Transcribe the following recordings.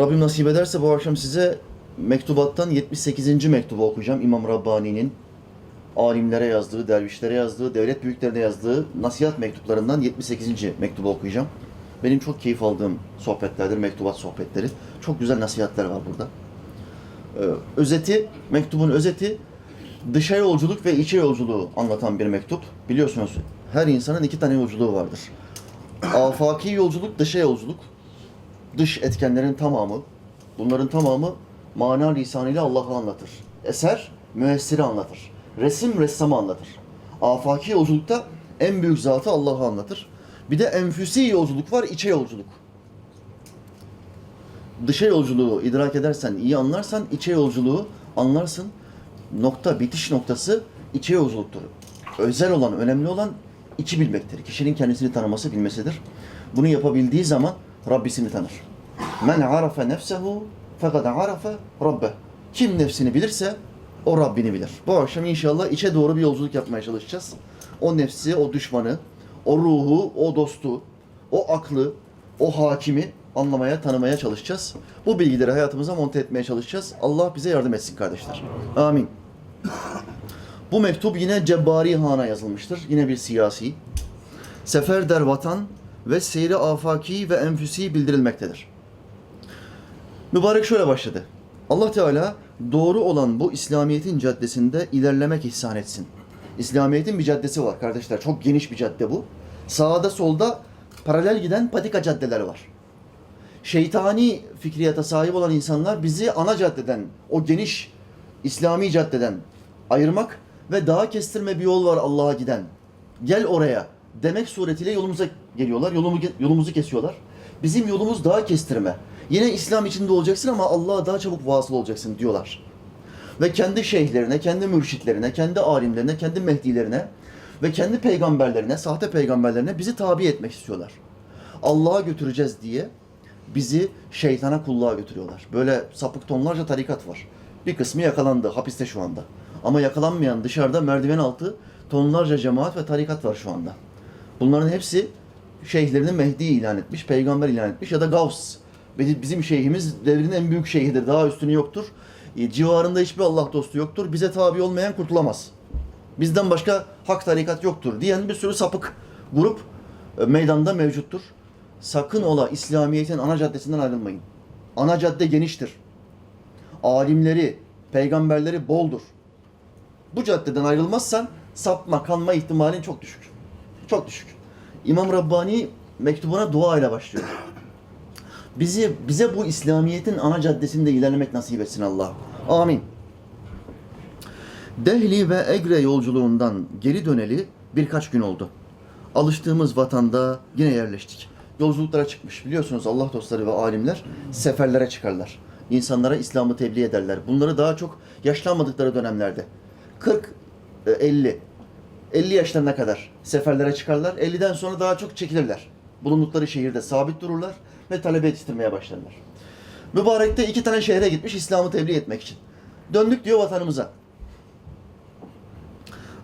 Rabbim nasip ederse bu akşam size mektubattan 78. mektubu okuyacağım. İmam Rabbani'nin alimlere yazdığı, dervişlere yazdığı, devlet büyüklerine yazdığı nasihat mektuplarından 78. mektubu okuyacağım. Benim çok keyif aldığım sohbetlerdir, mektubat sohbetleri. Çok güzel nasihatler var burada. Ee, özeti, mektubun özeti dışa yolculuk ve içe yolculuğu anlatan bir mektup. Biliyorsunuz her insanın iki tane yolculuğu vardır. Afaki yolculuk, dışa yolculuk. Dış etkenlerin tamamı, bunların tamamı mana lisanıyla Allah'ı anlatır. Eser, müessiri anlatır. Resim, ressamı anlatır. Afaki yolculukta en büyük zatı Allah'ı anlatır. Bir de enfüsi yolculuk var, içe yolculuk. Dışa yolculuğu idrak edersen, iyi anlarsan içe yolculuğu anlarsın. Nokta, bitiş noktası içe yolculuktur. Özel olan, önemli olan içi bilmektir. Kişinin kendisini tanıması, bilmesidir. Bunu yapabildiği zaman Rabbisini tanır. Men arafe nefsehu fekad arafe rabbe. Kim nefsini bilirse o Rabbini bilir. Bu akşam inşallah içe doğru bir yolculuk yapmaya çalışacağız. O nefsi, o düşmanı, o ruhu, o dostu, o aklı, o hakimi anlamaya, tanımaya çalışacağız. Bu bilgileri hayatımıza monte etmeye çalışacağız. Allah bize yardım etsin kardeşler. Amin. Bu mektup yine Cebbari Han'a yazılmıştır. Yine bir siyasi. Sefer der vatan ve seyri afaki ve enfüsi bildirilmektedir. Mübarek şöyle başladı. Allah Teala doğru olan bu İslamiyet'in caddesinde ilerlemek ihsan etsin. İslamiyet'in bir caddesi var kardeşler. Çok geniş bir cadde bu. Sağda solda paralel giden patika caddeler var. Şeytani fikriyata sahip olan insanlar bizi ana caddeden, o geniş İslami caddeden ayırmak ve daha kestirme bir yol var Allah'a giden. Gel oraya demek suretiyle yolumuza geliyorlar. Yolumu, yolumuzu kesiyorlar. Bizim yolumuz daha kestirme. Yine İslam içinde olacaksın ama Allah'a daha çabuk vasıl olacaksın diyorlar. Ve kendi şeyhlerine, kendi mürşitlerine, kendi alimlerine, kendi mehdilerine ve kendi peygamberlerine, sahte peygamberlerine bizi tabi etmek istiyorlar. Allah'a götüreceğiz diye bizi şeytana kulluğa götürüyorlar. Böyle sapık tonlarca tarikat var. Bir kısmı yakalandı, hapiste şu anda. Ama yakalanmayan dışarıda merdiven altı tonlarca cemaat ve tarikat var şu anda. Bunların hepsi şeyhlerini Mehdi ilan etmiş, peygamber ilan etmiş ya da Gavs. Bi- Bizim şeyhimiz devrin en büyük şeyhidir, daha üstünü yoktur. E, Civarında hiçbir Allah dostu yoktur. Bize tabi olmayan kurtulamaz. Bizden başka hak tarikat yoktur diyen bir sürü sapık grup e, meydanda mevcuttur. Sakın ola İslamiyet'in ana caddesinden ayrılmayın. Ana cadde geniştir. Alimleri, peygamberleri boldur. Bu caddeden ayrılmazsan sapma, kanma ihtimalin çok düşük. Çok düşük. İmam Rabbani mektubuna dua ile başlıyor. Bizi bize bu İslamiyet'in ana caddesinde ilerlemek nasip etsin Allah. Amin. Dehli ve Egre yolculuğundan geri döneli birkaç gün oldu. Alıştığımız vatanda yine yerleştik. Yolculuklara çıkmış. Biliyorsunuz Allah dostları ve alimler seferlere çıkarlar. İnsanlara İslam'ı tebliğ ederler. Bunları daha çok yaşlanmadıkları dönemlerde. 40, e, 50, 50 yaşlarına kadar seferlere çıkarlar. 50'den sonra daha çok çekilirler. Bulundukları şehirde sabit dururlar ve talebe yetiştirmeye başlarlar. Mübarek de iki tane şehre gitmiş İslam'ı tebliğ etmek için. Döndük diyor vatanımıza.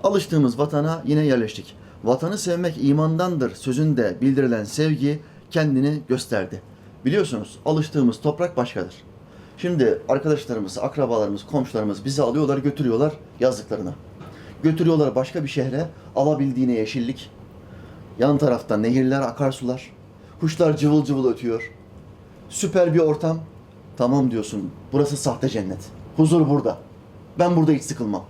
Alıştığımız vatana yine yerleştik. Vatanı sevmek imandandır sözünde bildirilen sevgi kendini gösterdi. Biliyorsunuz alıştığımız toprak başkadır. Şimdi arkadaşlarımız, akrabalarımız, komşularımız bizi alıyorlar, götürüyorlar yazlıklarına. Götürüyorlar başka bir şehre, alabildiğine yeşillik. Yan tarafta nehirler, akarsular. Kuşlar cıvıl cıvıl ötüyor. Süper bir ortam. Tamam diyorsun, burası sahte cennet. Huzur burada. Ben burada hiç sıkılmam.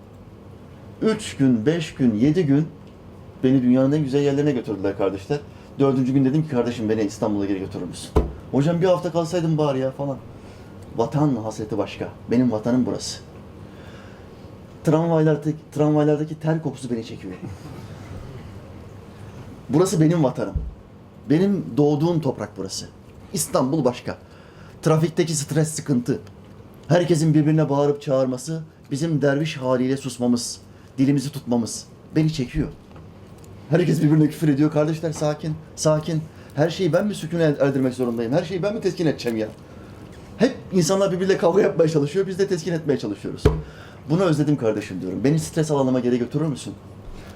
Üç gün, beş gün, yedi gün beni dünyanın en güzel yerlerine götürdüler kardeşler. Dördüncü gün dedim ki kardeşim beni İstanbul'a geri götürür müsün? Hocam bir hafta kalsaydım bari ya falan. Vatan hasreti başka. Benim vatanım burası. Tramvaylardaki, tramvaylardaki ter kokusu beni çekiyor. Burası benim vatanım. Benim doğduğum toprak burası. İstanbul başka. Trafikteki stres sıkıntı. Herkesin birbirine bağırıp çağırması, bizim derviş haliyle susmamız, dilimizi tutmamız beni çekiyor. Herkes birbirine küfür ediyor. Kardeşler sakin, sakin. Her şeyi ben mi sükun er- erdirmek zorundayım? Her şeyi ben mi teskin edeceğim ya? Hep insanlar birbiriyle kavga yapmaya çalışıyor. Biz de teskin etmeye çalışıyoruz. Bunu özledim kardeşim diyorum. Beni stres alanıma geri götürür müsün?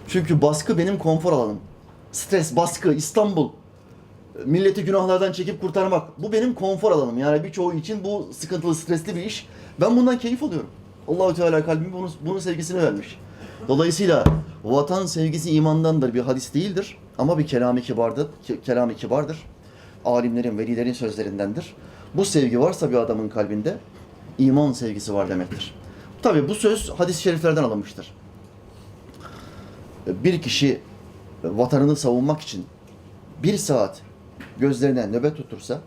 Çünkü baskı benim konfor alanım. Stres, baskı, İstanbul. Milleti günahlardan çekip kurtarmak. Bu benim konfor alanım. Yani birçoğu için bu sıkıntılı, stresli bir iş. Ben bundan keyif alıyorum. Allahu Teala kalbime bunun, bunun sevgisini vermiş. Dolayısıyla vatan sevgisi imandandır bir hadis değildir. Ama bir kelam-ı kibardır. ke- Kelam-ı kibardır. Alimlerin, velilerin sözlerindendir. Bu sevgi varsa bir adamın kalbinde iman sevgisi var demektir. Tabi bu söz hadis-i şeriflerden alınmıştır. Bir kişi vatanını savunmak için bir saat gözlerine nöbet tutursa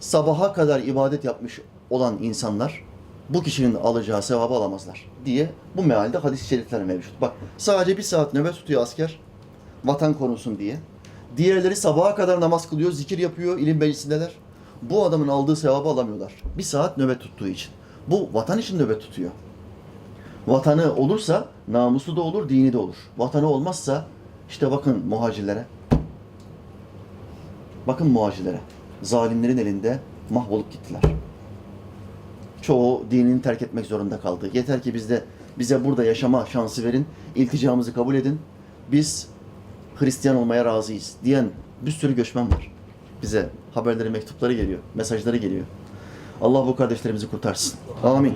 sabaha kadar ibadet yapmış olan insanlar bu kişinin alacağı sevabı alamazlar diye bu mealde hadis-i şerifler mevcut. Bak sadece bir saat nöbet tutuyor asker vatan korusun diye. Diğerleri sabaha kadar namaz kılıyor, zikir yapıyor, ilim meclisindeler. Bu adamın aldığı sevabı alamıyorlar. Bir saat nöbet tuttuğu için. Bu vatan için nöbet tutuyor. Vatanı olursa namusu da olur, dini de olur. Vatanı olmazsa işte bakın muhacirlere. Bakın muhacirlere. Zalimlerin elinde mahvolup gittiler. Çoğu dinini terk etmek zorunda kaldı. Yeter ki bizde bize burada yaşama şansı verin, ilticamızı kabul edin. Biz Hristiyan olmaya razıyız diyen bir sürü göçmen var. Bize haberleri, mektupları geliyor, mesajları geliyor. Allah bu kardeşlerimizi kurtarsın. Amin.